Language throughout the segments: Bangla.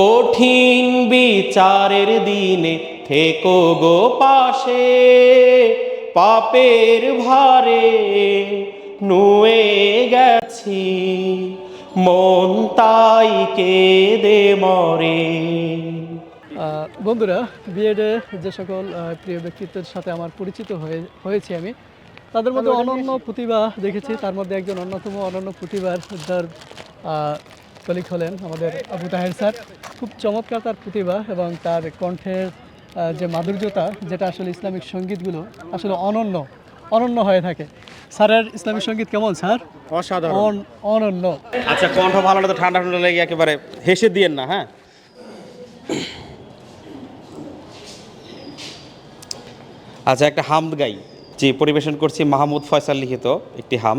কঠিন বিচারের দিনে থেকো গো পাশে পাপের ভারে নুয়ে গেছি মন তাই কেঁদে মরে। বন্ধুরা বিএডে যে সকল প্রিয় ব্যক্তিত্বের সাথে আমার পরিচিত হয়ে হয়েছি আমি তাদের মধ্যে অনন্য প্রতিভা দেখেছি। তার মধ্যে একজন অন্যতম অনন্য প্রতিভার যার কলিক হলেন আমাদের আবু তাহের স্যার। খুব চমৎকার তার প্রতিভা এবং তার কণ্ঠের যে মাধুর্যতা যেটা আসলে ইসলামিক সঙ্গীতগুলো আসলে অনন্য অনন্য হয়ে থাকে। স্যারের ইসলামিক সংগীত কেমন স্যার? অসাধারণ। অনন্য। আচ্ছা কণ্ঠ ভালো না তো ঠান্ডা ঠান্ডা লেগে একেবারে হেসে দিয়েন না হ্যাঁ? আচ্ছা একটা হামদ গাই যে পরিবেশন করছি মাহমুদ ফয়সাল লিখিত একটি হাম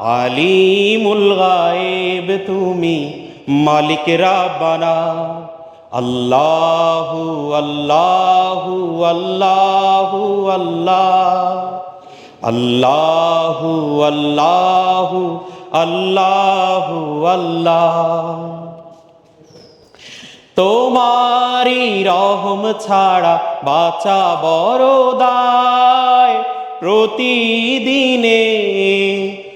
আলিমুল গায়েব তুমি মালিক রাব্বানা। আল্লাহু আল্লাহু আল্লাহু, আল্লাহ। আল্লাহু আল্লাহু আল্লাহু, আল্লাহ। তোমারি রহম ছাড়া বাঁচা বড় দায়। প্রতিদিনে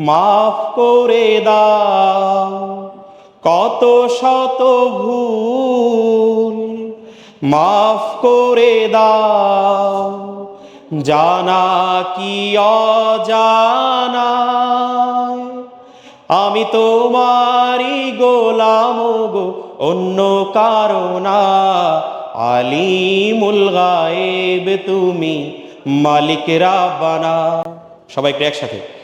মাফ করে দাও। কত শত ভুল মাফ করে দাও। জানা কি অজানায় আমি তোমারি গোলাম গো, অন্য কারণা আলিমুল গায়েব তুমি মালিক রাব্বানা। সবাই একটু একসাথে।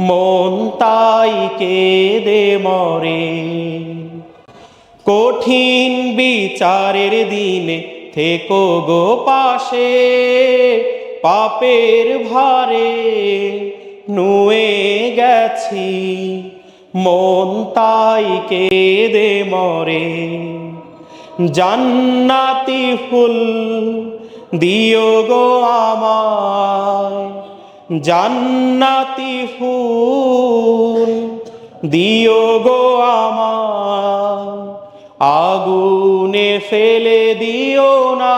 মন তাই কেঁদে মরে। কঠিন বিচারের দিনে থেকো গো পাশে, পাপের ভারে নুয়ে গেছি। মন তাই কেঁদে মরে। জান্নাতি ফুল দিও গো আমায়। জান্নাতি ফুল দিও গো আমায় আগুনে ফেলে দিও না।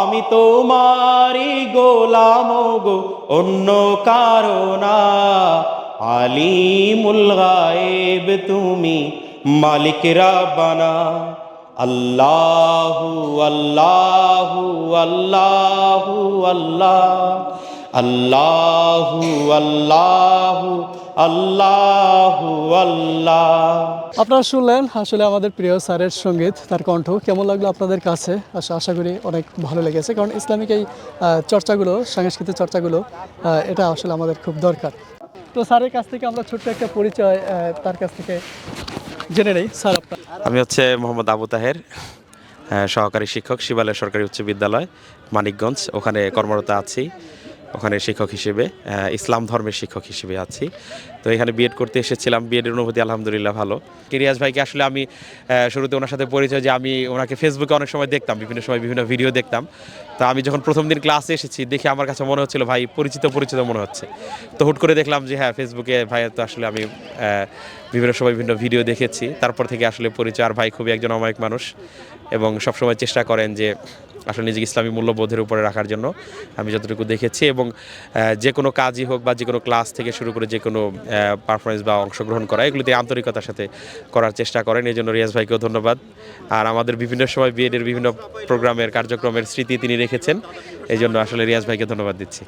আমি তোমারি গোলাম গো, অন্য কারণা আলিমুল গায়েব তুমি মালিক রাব্বানা। আল্লাহু আল্লাহু আল্লাহু আল্লাহ আল্লাহু আল্লাহু আল্লাহু আল্লাহ। আপনারা শুনলেন আসলে আমাদের প্রিয় স্যারের সংগীত, তার কণ্ঠ। কেমন লাগল আপনাদের কাছে? আশা আশা করি অনেক ভালো লেগেছে, কারণ ইসলামিক এই চর্চাগুলো, সাংস্কৃতিক চর্চাগুলো এটা আসলে আমাদের খুব দরকার। তো স্যারের কাছ থেকে আমরা ছোট্ট একটা পরিচয় তার কাছ থেকে জেনে নেই, স্যার আমি হচ্ছে মোহাম্মদ আবু তাহের সহকারী শিক্ষক, শিবালয় সরকারি উচ্চ বিদ্যালয়, মানিকগঞ্জ, ওখানে কর্মরত আছি। ওখানে শিক্ষক হিসেবে ইসলাম ধর্মের শিক্ষক হিসেবে আছি। তো এখানে বিএড করতে এসেছিলাম বিএডের অনুভূতি আলহামদুলিল্লাহ ভালো। রিয়াজ ভাইকে আসলে আমি শুরুতে ওনার সাথে পরিচয় যে আমি ওনাকে ফেসবুকে অনেক সময় দেখতাম, বিভিন্ন সময় বিভিন্ন ভিডিও দেখতাম। তো আমি যখন প্রথম দিন ক্লাসে এসেছি, দেখে আমার কাছে মনে হচ্ছিল, ভাই, পরিচিত পরিচিত মনে হচ্ছে। তো হুট করে দেখলাম যে হ্যাঁ ফেসবুকে ভাই, তো আসলে আমি বিভিন্ন সময় বিভিন্ন ভিডিও দেখেছি। তারপর থেকে আসলে পরিচয়, আর ভাই খুবই একজন অমায়িক মানুষ এবং সবসময় চেষ্টা করেন যে আসলে নিজেকে ইসলামী মূল্যবোধের উপরে রাখার জন্য আমি যতটুকু দেখেছি এবং যে কোনো কাজই হোক বা যে কোনো ক্লাস থেকে শুরু করে যে কোনো পারফরমেন্স বা অংশগ্রহণ করা এগুলিতে আন্তরিকতার সাথে করার চেষ্টা করেন। এই জন্য রিয়াজ ভাইকেও ধন্যবাদ। আর আমাদের বিভিন্ন সময় বিএডের বিভিন্ন প্রোগ্রামের, কার্যক্রমের স্মৃতি তিনি রেখেছেন। এই জন্য আসলে রিয়াজ ভাইকে ধন্যবাদ দিচ্ছি।